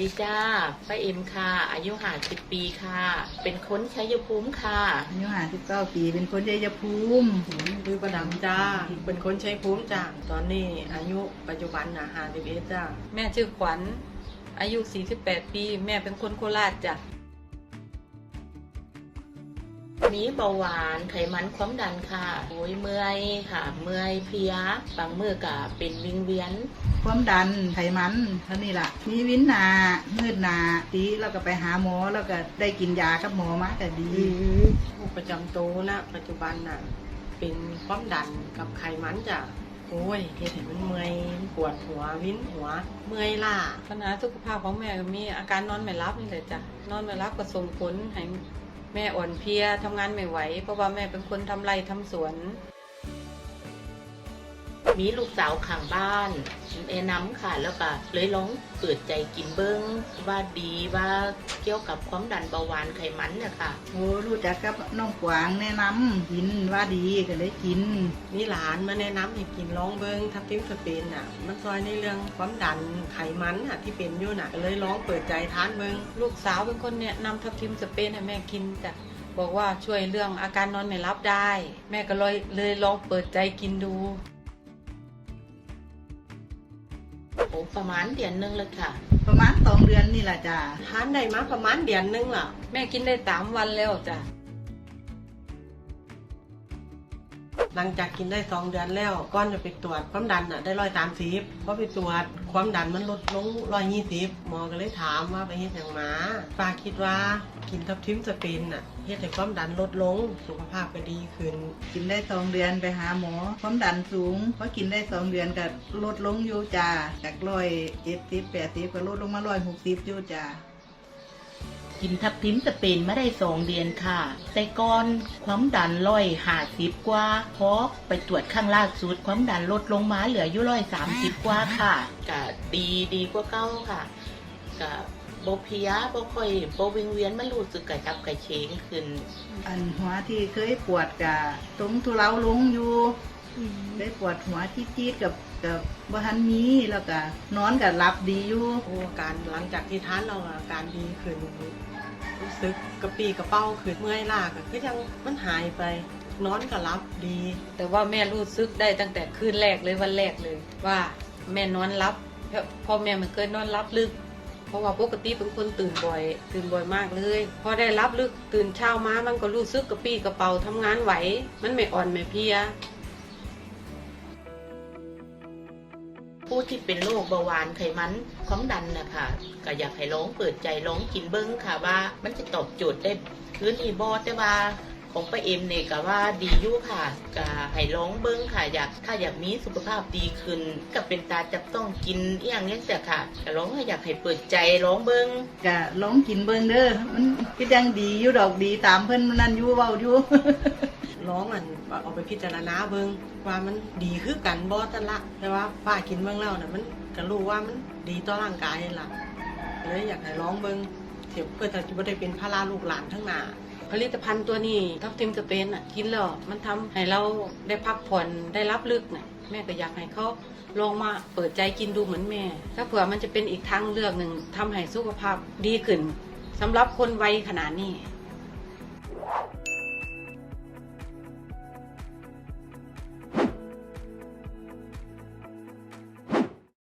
ดีจ้าป้าเอ็มค่ะ อายุห้าสิบปีค่ะ เป็นคนชัยภูมิค่ะ อายุห้าสิบเก้าปี เป็นคนชัยภูมิคือประดำจ้า เป็นคนใช้ภูมิจ้า ตอนนี้อายุปัจจุบันนะห้าสิบเอ็ดจ้า แม่ชื่อขวัญ อายุ48ปี แม่เป็นคนโคราชจ้ะ มีเบาหวานไขมันความดันค่ะโอ้ยเมื่อยค่ะ เมื่อยเพลียบางมือก็เป็นวิงเวียน ความดันไขมันเท่านี้ล่ะ มีวินหนามืดหนาตีแล้วก็ไปหาหมอแล้วก็ได้กินยากับหมอมาก็ดีโรคประจำตัวนะ ปัจจุบันน่ะ เป็นความดันกับไขมันจ้ะโอ้ยเฮ็ดให้มันเมื่อยปวดหัววินหัว เมื่อยล่าปัญหาสุขภาพของแม่ก็มีอาการนอนไม่หลับนี่แหละจ้ะนอนไม่หลับก็ส่งผลให้ แม่อ่อนเพลียทำงานไม่ไหว เพราะว่าแม่เป็นคนทำไร่ทำสวน มีลูกสาวข้างบ้านแนะนำค่ะ แล้วก็เลยลองเปิดใจกินเบิ้งว่าดีว่าเกี่ยวกับความดันเบาหวานไขมันเนี่ยค่ะโอ้รู้จักกับน้องกวางแนะนำกินว่าดีก็เลยกินมีหลานมาแนะนำให้กินลองเบิงทับทิมสเปนน่ะ มันซอยในเรื่องความดันไขมันน่ะที่เป็นอยู่น่ะก็เลยลองเปิดใจทานเบิงลูกสาวเป็นคนเนี่ยนำทับทิมสเปนให้แม่กินจ้ะบอกว่าช่วยเรื่องอาการนอนไม่หลับได้ แม่ก็เลยเลยลองเปิดใจกินดู โอ้ประมาณเดือนหนึงเลยค่ะ ประมาณสองเดือนนี่แหละจ้าทานได้มาประมาณเดือนหนึงล่ะ แม่กินได้สามวันแล้วจ้ะ หลังจากกินได้สองเดือนแล้วก้อนจะไปตรวจความดันอะได้ร้อยสามสิบพอไปตรวจความดันมันลดลงร้อยยี่สิบหมอก็เลยถามว่าไปเฮ็ดอย่างหมาป้าคิดว่ากินทับทิมสเปนอะเฮ็ดให้ความดันลดลงสุขภาพก็ดีขึ้น กินได้สองเดือนไปหาหมอ ความดันสูงพอกินได้สองเดือนก็ลดลงอยู่จ้าจากร้อยเจ็ดสิบแปดสิบก็ลดลงมาร้อยหกสิบอยู่จ้า กินทับทิมสเปนไม่ได้สองเดือนค่ะ แต่ก่อนความดันร้อยหาสิบกว่าพอไปตรวจข้างล่าสุดความดันลดลงมาเหลืออยู่ร้อยสามสิบกว่าค่ะก็ดีดีกว่าเก้าค่ะก็โบเพลียโบค่อยโบวิงเวียนมันรู้สึกกระจับกระเฉงขึ้น อันหัวที่เคยปวดกะตรงทุเลาลงอยู่ ได้ปวดหัวที่จี๊ดกับกับบ่ทันมีแล้วก็นอนกับรับดีอยู่โอ้อาการหลังจากที่ทานเราอาการดีขึ้นรู้สึกกระปรี้กระเป้าขึ้นเมื่อยล้าก็คือยังมันหายไปนอนก็รับดี แต่ว่าแม่รู้สึกได้ตั้งแต่คืนแรกเลยวันแรกเลย ว่าแม่นอนรับเพราะพ่อแม่มันเคยนอนรับลึก เพราะว่าปกติเป็นคนตื่นบ่อย ตื่นบ่อยมากเลย พอได้รับลึกตื่นเช้ามามันก็รู้สึกกระปี้กระเป๋าทำงานไหว มันไม่อ่อนไม่เพลีย ผู้ที่เป็นโรคเบาหวานไขมันความดันนะคะก็อยากให้ลองเปิดใจลองกินเบิ้งค่ะว่า มันจะตอบโจทย์ได้พื้นที่บอแต่ว่าของป้าเอ็มเนี่ยก็ว่าดีอยู่ค่ะก็ให้ลองเบิ้งค่ะอยากถ้าอยากมีสุขภาพดีขึ้นก็เป็นตาจับต้องกินอย่างนี้แต่ค่ะก็ลองให้อยากให้เปิดใจลองเบิ้งก็ลองกินเบิ่งเด้อมันก็ยังดีอยู่ดอกดีตามเพิ่อนนั่นอยู่เว้าอยู่ ร้องอันว่าเอาไปพิจารณาเบิงว่ามันดีคือกันบอตันละ แต่ว่าป้ากินเบิ่งแล้วน่ะมันก็รู้ว่ามันดีต่อร่างกายล่ะเลยอยากให้ร้องเบิงเถียเพื่อจะไม่ได้เป็นภาระลูกหลานทั้งหน้าผลิตภัณฑ์ตัวนี้ทับทิมสเปนอะกินแล้วมันทำให้เราได้พักผ่อนได้รับลึกน่ะแม่ก็อยากให้เขาลองมาเปิดใจกินดูเหมือนแม่ ถ้าเผื่อมันจะเป็นอีกทางเลือกหนึ่งทำให้สุขภาพดีขึ้นสำหรับคนวัยขนาดนี้